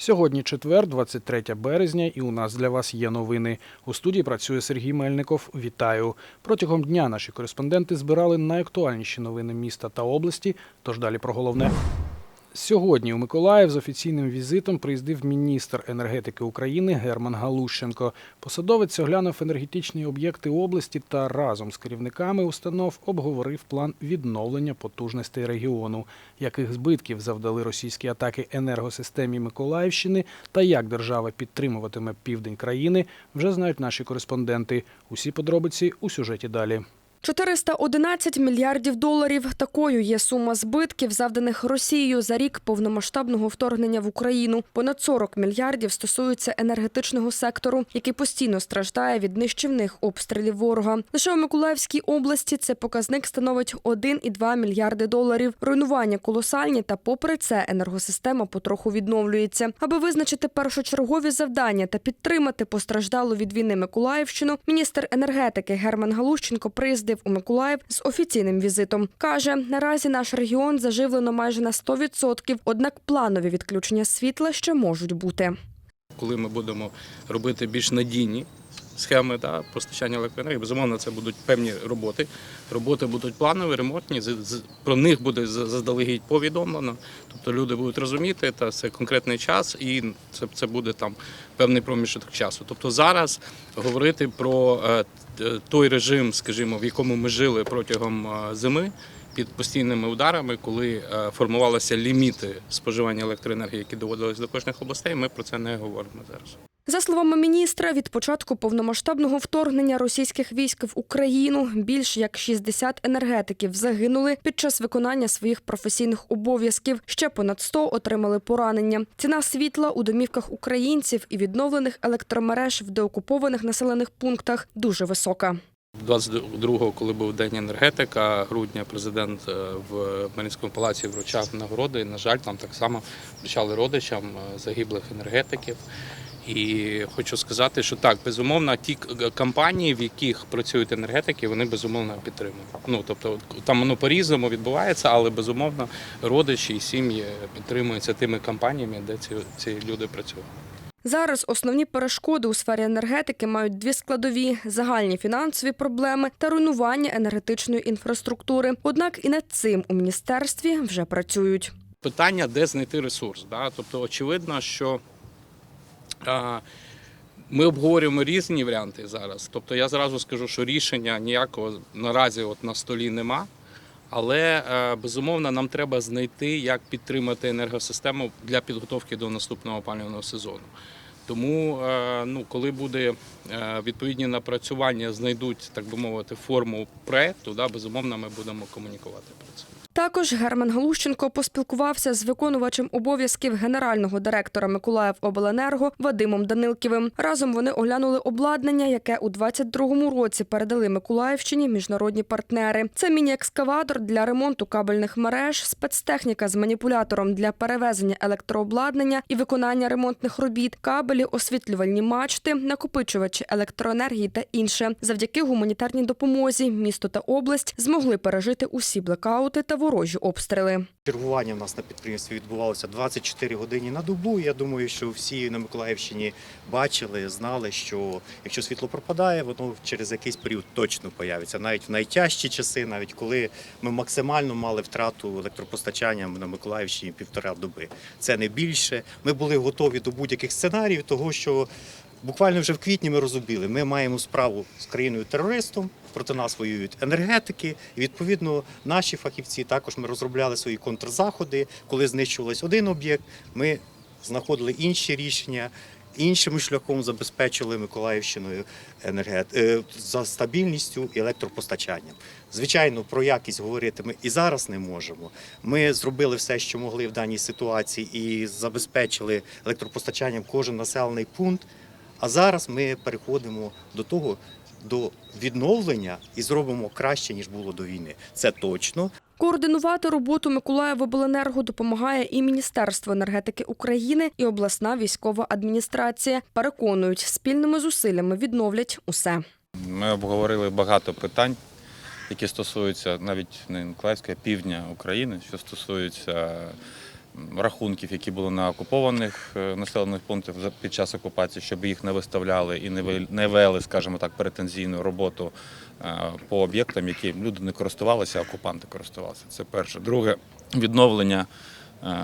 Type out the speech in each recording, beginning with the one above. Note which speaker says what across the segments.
Speaker 1: Сьогодні четвер, 23 березня, і у нас для вас є новини. У студії працює Сергій Мельников. Вітаю. Протягом дня наші кореспонденти збирали найактуальніші новини міста та області. Тож далі про головне. Сьогодні у Миколаїв з офіційним візитом приїздив міністр енергетики України Герман Галущенко. Посадовець оглянув енергетичні об'єкти області та разом з керівниками установ обговорив план відновлення потужностей регіону, яких збитків завдали російські атаки енергосистемі Миколаївщини та як держава підтримуватиме південь країни, вже знають наші кореспонденти. Усі подробиці у сюжеті далі.
Speaker 2: 411 мільярдів доларів. Такою є сума збитків, завданих Росією за рік повномасштабного вторгнення в Україну. Понад 40 мільярдів стосуються енергетичного сектору, який постійно страждає від нищівних обстрілів ворога. Лише у Миколаївській області це показник становить 1,2 мільярди доларів. Руйнування колосальні, та попри це енергосистема потроху відновлюється. Аби визначити першочергові завдання та підтримати постраждалу від війни Миколаївщину, міністр енергетики Герман Галущенко приїздив у Миколаїв з офіційним візитом. Каже, наразі наш регіон заживлено майже на 100%, однак планові відключення світла ще можуть бути.
Speaker 3: коли ми будемо робити більш надійні схеми да, постачання електроенергії, безумовно, це будуть певні роботи. Роботи будуть планові, ремонтні. Про них буде заздалегідь повідомлено. Тобто люди будуть розуміти, та це конкретний час, і це, це буде там певний проміжок часу. Тобто зараз говорити про е, той режим, скажімо, в якому ми жили протягом е, зими. Під постійними ударами, коли е, формувалися ліміти споживання електроенергії, які доводились до кожних областей, ми про це не говоримо зараз.
Speaker 2: За словами міністра, від початку повномасштабного вторгнення російських військ в Україну більш як 60 енергетиків загинули під час виконання своїх професійних обов'язків. Ще понад 100 отримали поранення. Ціна світла у домівках українців і відновлених електромереж в деокупованих населених пунктах дуже висока.
Speaker 3: 22-го, коли був день енергетика, грудня президент е, в Марінському палаці вручав нагороди. На жаль, там так само вручали родичам е, загиблих енергетиків. І хочу сказати, що так, безумовно, ті компанії, в яких працюють енергетики, вони безумовно підтримують. Ну тобто там воно по-різному відбувається, але безумовно родичі і сім'ї підтримуються тими компаніями, де ці, ці люди працюють.
Speaker 2: Зараз основні перешкоди у сфері енергетики мають дві складові: загальні фінансові проблеми та руйнування енергетичної інфраструктури. Однак і над цим у міністерстві вже працюють.
Speaker 3: питання, де знайти ресурс. Да? Тобто, очевидно, що ми обговорюємо різні варіанти зараз. Тобто, я зразу скажу, що рішення ніякого наразі от на столі нема. Але е, безумовно нам треба знайти, як підтримати енергосистему для підготовки до наступного опалювального сезону. Тому, е, ну, коли буде е, відповідні напрацювання, знайдуть, так би мовити, форму проекту, да, безумовно, ми будемо комунікувати про це.
Speaker 2: Також Герман Галущенко поспілкувався з виконувачем обов'язків генерального директора Миколаївобленерго Вадимом Данилківим. Разом вони оглянули обладнання, яке у 22-му році передали Миколаївщині міжнародні партнери. Це міні-екскаватор для ремонту кабельних мереж, спецтехніка з маніпулятором для перевезення електрообладнання і виконання ремонтних робіт, кабелі, освітлювальні мачти, накопичувачі електроенергії та інше. Завдяки гуманітарній допомозі місто та область змогли пережити усі блекаути та ворожі обстріли.
Speaker 4: Чергування в нас на підприємстві відбувалося 24 години на добу. Я думаю, що всі на Миколаївщині бачили, знали, що якщо світло пропадає, воно через якийсь період точно появиться. Навіть в найтяжчі часи, навіть коли ми максимально мали втрату електропостачання на Миколаївщині півтора доби. Це не більше. Ми були готові до будь-яких сценаріїв, того що. Буквально вже в квітні ми розуміли, ми маємо справу з країною терористом, проти нас воюють енергетики. І відповідно наші фахівці також ми розробляли свої контрзаходи. Коли знищувався один об'єкт, ми знаходили інші рішення. Іншим шляхом забезпечили Миколаївщиною енергет... е, за стабільністю і електропостачанням. Звичайно, про якість говорити ми і зараз не можемо. Ми зробили все, що могли в даній ситуації, і забезпечили електропостачанням кожен населений пункт. А зараз ми переходимо до того, до відновлення і зробимо краще ніж було до війни. Це точно.
Speaker 2: Координувати роботу Миколаївобленерго допомагає і Міністерство енергетики України, і обласна військова адміністрація. Переконують, спільними зусиллями відновлять усе.
Speaker 5: Ми обговорили багато питань, які стосуються навіть не Миколаївська, а півдня України, що стосуються рахунків, які були на окупованих е, населених пунктах під час окупації, щоб їх не виставляли і не вел- вели, скажімо так, претензійну роботу е, по об'єктам, які люди не користувалися, а окупанти користувалися. Це перше. Друге відновлення е,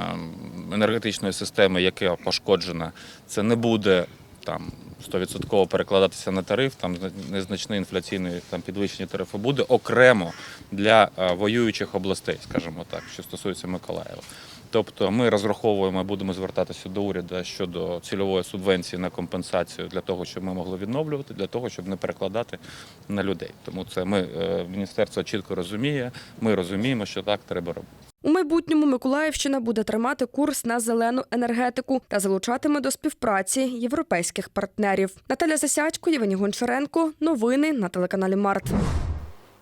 Speaker 5: енергетичної системи, яка пошкоджена, це не буде там 100% перекладатися на тариф, там зна- незначне інфляційне там підвищення тарифу буде окремо для е, воюючих областей, скажімо так, що стосується Миколаєва. Тобто ми розраховуємо, будемо звертатися до уряду щодо цільової субвенції на компенсацію для того, щоб ми могли відновлювати, для того, щоб не перекладати на людей. Тому це ми е, міністерство чітко розуміє. Ми розуміємо, що так треба робити.
Speaker 2: У майбутньому Миколаївщина буде тримати курс на зелену енергетику та залучатиме до співпраці європейських партнерів. Наталя Засядько, Євгеній Гончаренко. Новини на телеканалі Март.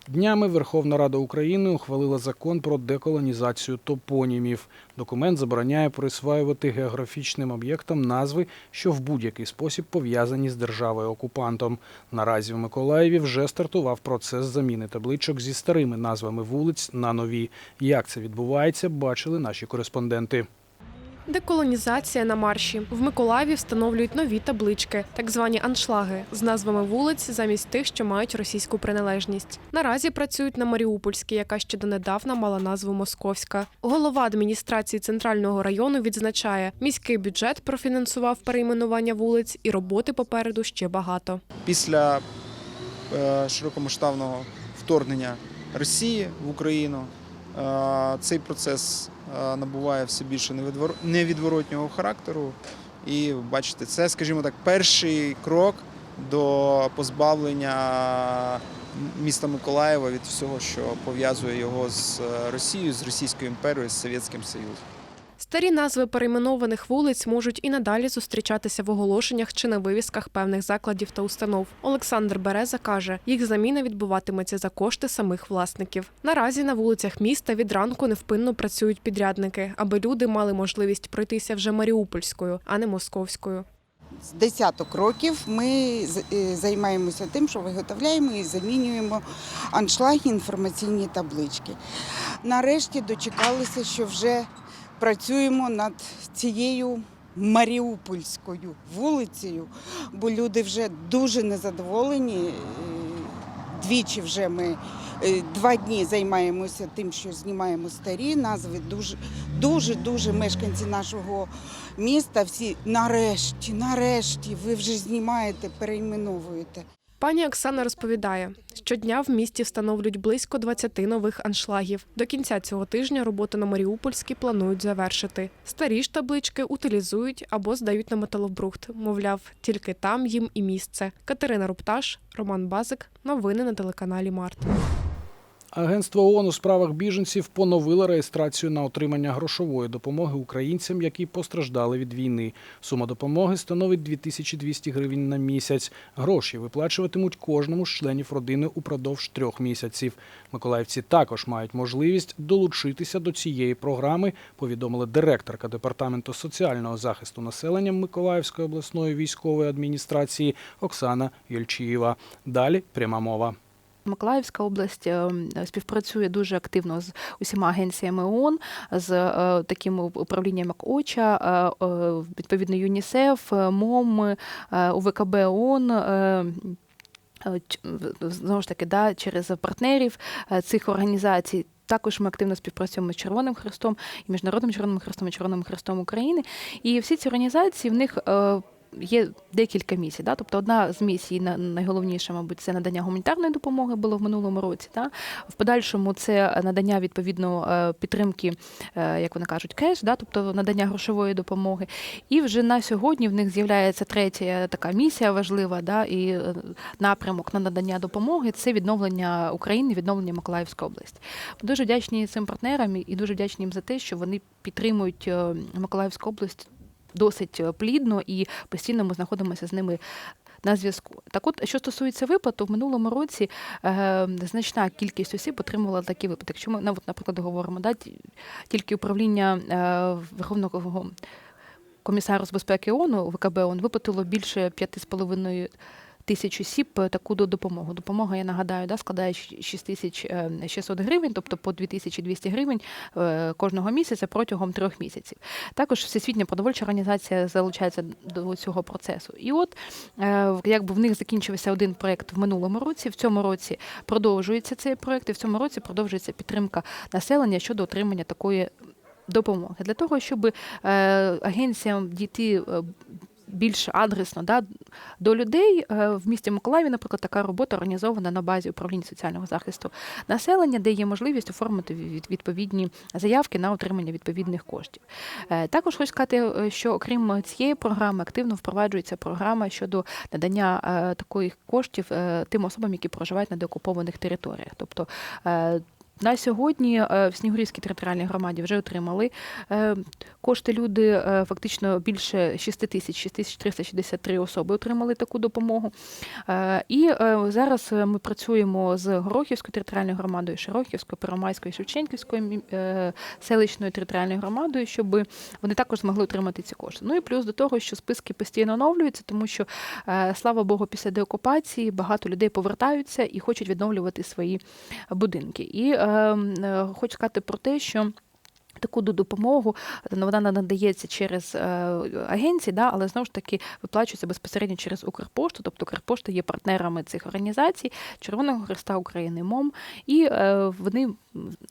Speaker 1: Днями Верховна Рада України ухвалила закон про деколонізацію топонімів. Документ забороняє присваювати географічним об'єктам назви, що в будь-який спосіб пов'язані з державою-окупантом. Наразі в Миколаєві вже стартував процес заміни табличок зі старими назвами вулиць на нові. Як це відбувається, бачили наші кореспонденти.
Speaker 6: Деколонізація на марші в Миколаєві встановлюють нові таблички, так звані аншлаги, з назвами вулиць замість тих, що мають російську приналежність. Наразі працюють на Маріупольській, яка ще донедавна мала назву Московська. Голова адміністрації центрального району відзначає, міський бюджет профінансував перейменування вулиць, і роботи попереду ще багато.
Speaker 7: після е, широкомасштабного вторгнення Росії в Україну е, цей процес набуває все більше невідвор- невідворотнього характеру. І бачите, це, скажімо так, перший крок до позбавлення міста Миколаєва від всього, що пов'язує його з е, Росією, з Російською імперією, з Совєтським Союзом.
Speaker 6: Старі назви перейменованих вулиць можуть і надалі зустрічатися в оголошеннях чи на вивісках певних закладів та установ. Олександр Береза каже, їх заміна відбуватиметься за кошти самих власників. Наразі на вулицях міста від ранку невпинно працюють підрядники, аби люди мали можливість пройтися вже Маріупольською, а не московською.
Speaker 8: З десяток років ми е, займаємося тим, що виготовляємо і замінюємо аншлаги, інформаційні таблички. Нарешті дочекалися, що вже працюємо над цією Маріупольською вулицею, бо люди вже дуже незадоволені. Е, Двічі вже ми е, два дні займаємося тим, що знімаємо старі назви. Дуже дуже дуже мешканці нашого міста всі нарешті, нарешті, ви вже знімаєте, перейменовуєте.
Speaker 6: Пані Оксана розповідає, щодня в місті встановлюють близько 20 нових аншлагів. До кінця цього тижня роботи на Маріупольській планують завершити. Старі ж таблички утилізують або здають на металобрухт. Мовляв, тільки там їм і місце. Катерина Рупташ, Роман Базик. Новини на телеканалі Март.
Speaker 1: Агентство ООН у справах біженців поновило реєстрацію на отримання грошової допомоги українцям, які постраждали від війни. Сума допомоги становить 2200 гривень на місяць. Гроші виплачуватимуть кожному з членів родини упродовж трьох місяців. Миколаївці також мають можливість долучитися до цієї програми, повідомила директорка департаменту соціального захисту населення Миколаївської обласної військової адміністрації Оксана Єльчієва. Далі пряма мова.
Speaker 9: Миколаївська область е, співпрацює дуже активно з усіма агенціями ООН, з е, таким управлінням як ОЧА, е, е, відповідно ЮНІСЕФ, МОМ, УВКБ ООН. Знову ж таки, да, через партнерів цих організацій. Також ми активно співпрацюємо з Червоним Хрестом і Міжнародним Червоним Хрестом і Червоним Хрестом України. І всі ці організації в них є декілька місій. Да? Тобто одна з місій, на- найголовніша, мабуть, це надання гуманітарної допомоги було в минулому році. Да? В подальшому це надання відповідно е, підтримки, е, як вони кажуть, кеш, да? тобто надання грошової допомоги. І вже на сьогодні в них з'являється третя така місія важлива, да? і е, напрямок на надання допомоги це відновлення України, відновлення Миколаївської області. Дуже вдячні цим партнерам і дуже вдячні їм за те, що вони підтримують Миколаївську область досить е, плідно і постійно ми знаходимося з ними. На зв'язку так, от що стосується виплат, то в минулому році е, значна кількість осіб отримувала такі виплати. Якщо ми навіть, наприклад, говоримо, да, ті- тільки управління е, Верховного комісару з безпеки ООН, ВКБ ООН, виплатило більше 5,5 тисяч осіб е, таку допомогу. Допомога, я нагадаю, да, складає 6600 гривень, тобто по 2200 гривень е, кожного місяця протягом трьох місяців. Також Всесвітня продовольча організація залучається до цього процесу. І от е, якби в них закінчився один проект в минулому році, в цьому році продовжується цей проект, і в цьому році продовжується підтримка населення щодо отримання такої допомоги для того, щоб е, агенціям дійти е, більш адресно да, до людей е, в місті Миколаєві, наприклад, така робота організована на базі управління соціального захисту населення, де є можливість оформити від- відповідні заявки на отримання відповідних коштів. Е, Також хочу сказати, е, що окрім цієї програми активно впроваджується програма щодо надання таких коштів тим особам, які проживають на деокупованих територіях. Тобто на сьогодні е, в Снігурівській територіальній громаді вже отримали е, кошти люди, е, фактично більше 6 тисяч, 6363 особи отримали таку допомогу. І зараз ми працюємо з Горохівською територіальною громадою, Широківською, Первомайською, Шевченківською селищною територіальною громадою, щоб вони також змогли отримати ці кошти. Ну і плюс до того, що списки постійно оновлюються, тому що, слава Богу, після деокупації багато людей повертаються і хочуть відновлювати свої будинки. І хочу сказати про те, що. Таку допомогу ну, вона надається через е, агенції, да, але знову ж таки виплачується безпосередньо через Укрпошту. Тобто Укрпошта є партнерами цих організацій Червоного Христа України, МОМ, і е, вони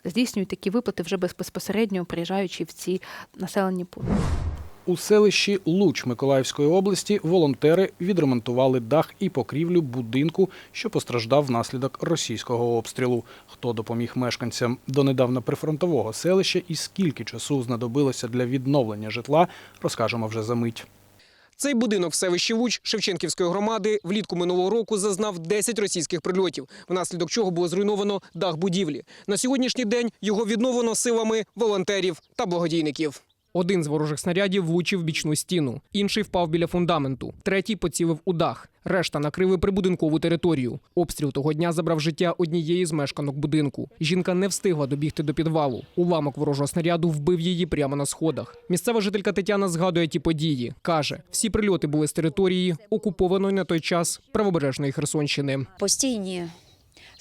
Speaker 9: здійснюють такі виплати вже безпосередньо приїжджаючи в ці населені пункти.
Speaker 1: У селищі Луч Миколаївської області волонтери відремонтували дах і покрівлю будинку, що постраждав внаслідок російського обстрілу. Хто допоміг мешканцям донедавна прифронтового селища і скільки часу знадобилося для відновлення житла, розкажемо вже за мить.
Speaker 10: Цей будинок в селищі Луч Шевченківської громади влітку минулого року зазнав 10 російських прильотів, внаслідок чого було зруйновано дах будівлі. На сьогоднішній день його відновлено силами волонтерів та благодійників. Один з ворожих снарядів влучив бічну стіну, інший впав біля фундаменту, третій поцілив у дах. Решта накрили прибудинкову територію. Обстріл того дня забрав життя однієї з мешканок будинку. Жінка не встигла добігти до підвалу. Уламок ворожого снаряду вбив її прямо на сходах. Місцева жителька Тетяна згадує ті події. каже, всі прильоти були з території окупованої на той час правобережної Херсонщини.
Speaker 11: Постійні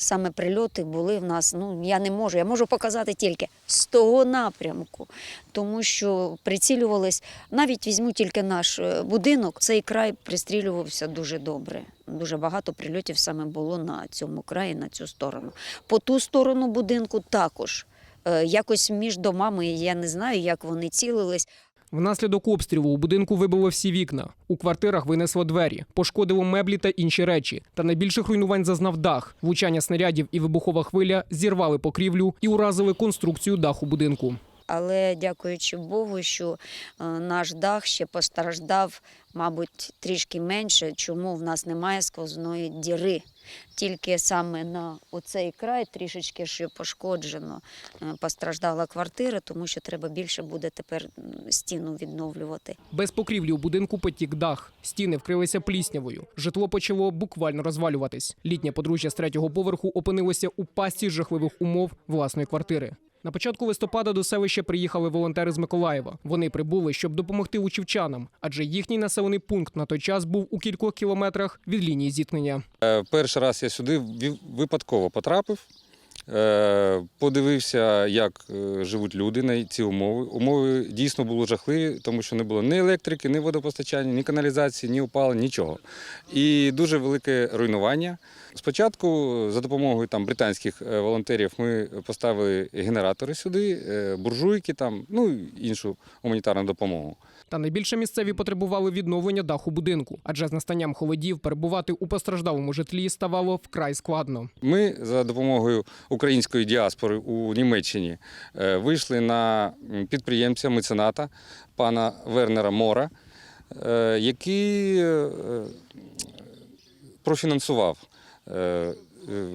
Speaker 11: саме прильоти були в нас. Ну я не можу. Я можу показати тільки з того напрямку, тому що прицілювались. Навіть візьму тільки наш е, будинок. Цей край пристрілювався дуже добре. Дуже багато прильотів саме було на цьому краї, на цю сторону. По ту сторону будинку також. Е, Якось між домами я не знаю, як вони цілились.
Speaker 10: Внаслідок обстрілу у будинку вибило всі вікна. У квартирах винесло двері, пошкодило меблі та інші речі. Та найбільших руйнувань зазнав дах. Влучання снарядів і вибухова хвиля зірвали покрівлю і уразили конструкцію даху будинку.
Speaker 11: Але дякуючи Богу, що е, наш дах ще постраждав, мабуть, трішки менше, чому в нас немає сквозної діри. Тільки саме на оцей край трішечки ще пошкоджено е, постраждала квартира, тому що треба більше буде тепер стіну відновлювати.
Speaker 10: Без покрівлі у будинку потік дах. Стіни вкрилися пліснявою. Житло почало буквально розвалюватись. Літнє подружжя з третього поверху опинилося у пастці жахливих умов власної квартири. На початку листопада до селища приїхали волонтери з Миколаєва. Вони прибули, щоб допомогти учівчанам, адже їхній населений пункт на той час був у кількох кілометрах від лінії зіткнення.
Speaker 12: Е, Перший раз я сюди випадково потрапив. Е, Подивився, як е, живуть люди на ці умови. Умови дійсно були жахливі, тому що не було ні електрики, ні водопостачання, ні каналізації, ні опалення, нічого. І дуже велике руйнування. Спочатку за допомогою там британських е, волонтерів ми поставили генератори сюди, буржуйки там, ну іншу гуманітарну допомогу.
Speaker 10: Та найбільше місцеві потребували відновлення даху будинку, адже з настанням холодів перебувати у постраждалому житлі ставало вкрай складно.
Speaker 12: Ми за допомогою української діаспори у Німеччині е, вийшли на підприємця, мецената пана Вернера Мора, е, який е, профінансував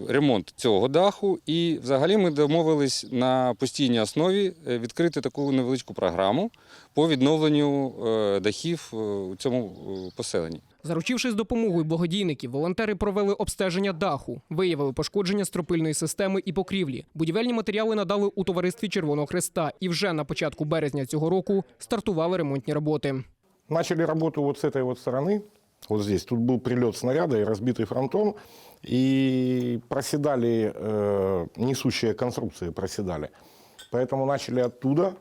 Speaker 12: ремонт цього даху. І взагалі ми домовились на постійній основі е, відкрити таку невеличку програму по відновленню е, дахів е, у цьому е, поселенні.
Speaker 10: Заручившись допомогою благодійників, волонтери провели обстеження даху, виявили пошкодження стропильної системи і покрівлі. Будівельні матеріали надали у товаристві Червоного Хреста, і вже на початку березня цього року стартували ремонтні роботи.
Speaker 13: Начали работу вот с этой вот стороны. Вот здесь. Тут был прилет снаряда и разбитый фронтон. И проседали, э, несущие конструкции проседали. Поэтому начали оттуда.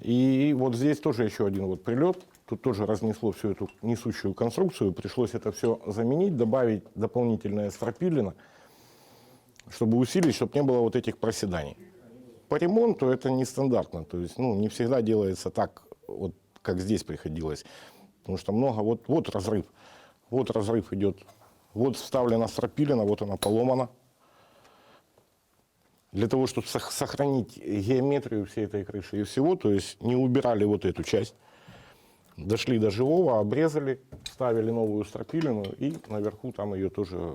Speaker 13: И вот здесь тоже еще один вот прилет. Тут тоже разнесло всю эту несущую конструкцию. Пришлось это все заменить, добавить дополнительное стропилино, чтобы усилить, чтобы не было вот этих проседаний. По ремонту это нестандартно. То есть ну, не всегда делается так, вот, как здесь приходилось. Потому что много, вот, вот разрыв. Вот разрыв идет. Вот вставлена стропилина, вот она поломана. Для того, чтобы сох- сохранить геометрию всей этой крыши и всего, то есть не убирали вот эту часть. Дошли до живого, обрезали, ставили новую стропилину и наверху там ее тоже э,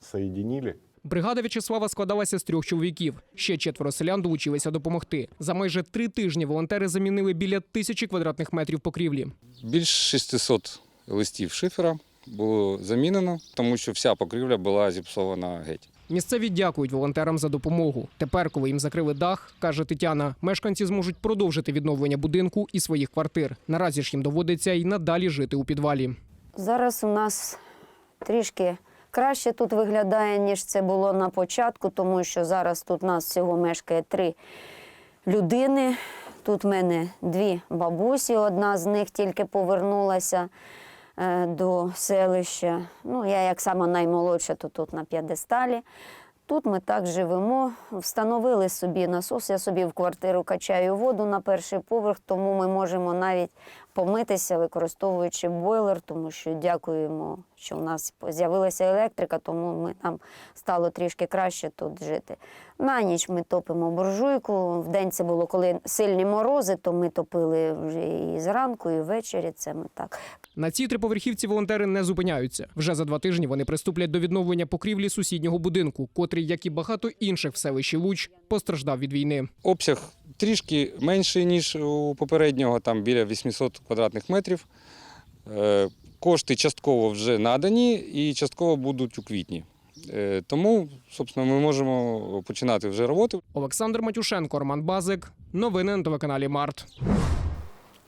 Speaker 13: соединили.
Speaker 10: Бригада В'ячеслава складалася з трьох чоловіків. Ще четверо селян долучилися допомогти. За майже три тижні волонтери замінили біля тисячі квадратних метрів покрівлі.
Speaker 12: Більш 600 листів шифера було замінено, тому що вся покрівля була зіпсована геть.
Speaker 10: Місцеві дякують волонтерам за допомогу. Тепер, коли їм закрили дах, каже Тетяна, мешканці зможуть продовжити відновлення будинку і своїх квартир. Наразі ж їм доводиться і надалі жити у підвалі.
Speaker 11: Зараз у нас трішки краще тут виглядає, ніж це було на початку, тому що зараз тут нас всього мешкає три людини. Тут в мене дві бабусі, одна з них тільки повернулася е, до селища. Ну, я як сама наймолодша, то тут на п'єдесталі. Тут ми так живемо. Встановили собі насос. Я собі в квартиру качаю воду на перший поверх, тому ми можемо навіть помитися, використовуючи бойлер, тому що дякуємо, що у нас з'явилася електрика, тому ми, нам стало трішки краще тут жити. На ніч ми топимо буржуйку. В день це було коли сильні морози, то ми топили вже і зранку, і ввечері. Це ми так.
Speaker 10: На цій триповерхівці волонтери не зупиняються. Вже за два тижні вони приступлять до відновлення покрівлі сусіднього будинку, котрий, як і багато інших в селищі Луч, постраждав від війни.
Speaker 12: Обсяг трішки менший, ніж у попереднього, там біля 800 квадратних метрів. Е, Кошти частково вже надані і частково будуть у квітні. Е, Тому, собственно, ми можемо починати вже роботи.
Speaker 10: Олександр Матюшенко, Роман Базик. Новини на телеканалі Март.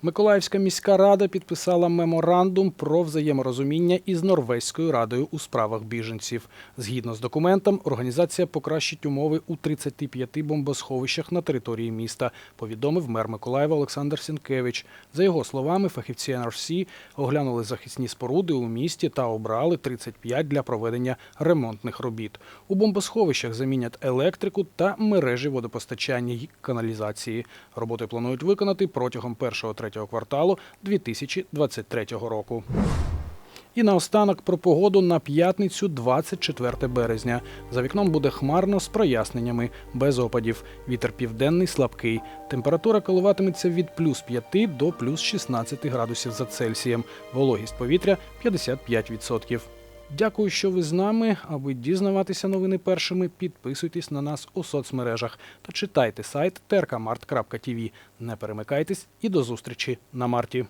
Speaker 1: Миколаївська міська рада підписала меморандум про взаєморозуміння із Норвезькою радою у справах біженців. Згідно з документом, організація покращить умови у 35 бомбосховищах на території міста, повідомив мер Миколаєва Олександр Сінкевич. За його словами, фахівці NRC оглянули захисні споруди у місті та обрали 35 для проведення ремонтних робіт. У бомбосховищах замінять електрику та мережі водопостачання й каналізації. Роботи планують виконати протягом першого третього кварталу 2023 року. І наостанок про погоду на п'ятницю, 24 березня. За вікном буде хмарно з проясненнями, без опадів. Вітер південний слабкий. Температура коливатиметься від плюс 5 до плюс 16 градусів за Цельсієм. Вологість повітря 55%. Дякую, що ви з нами. Аби дізнаватися новини першими, підписуйтесь на нас у соцмережах та читайте сайт terkamart.tv. Не перемикайтесь і до зустрічі на марті.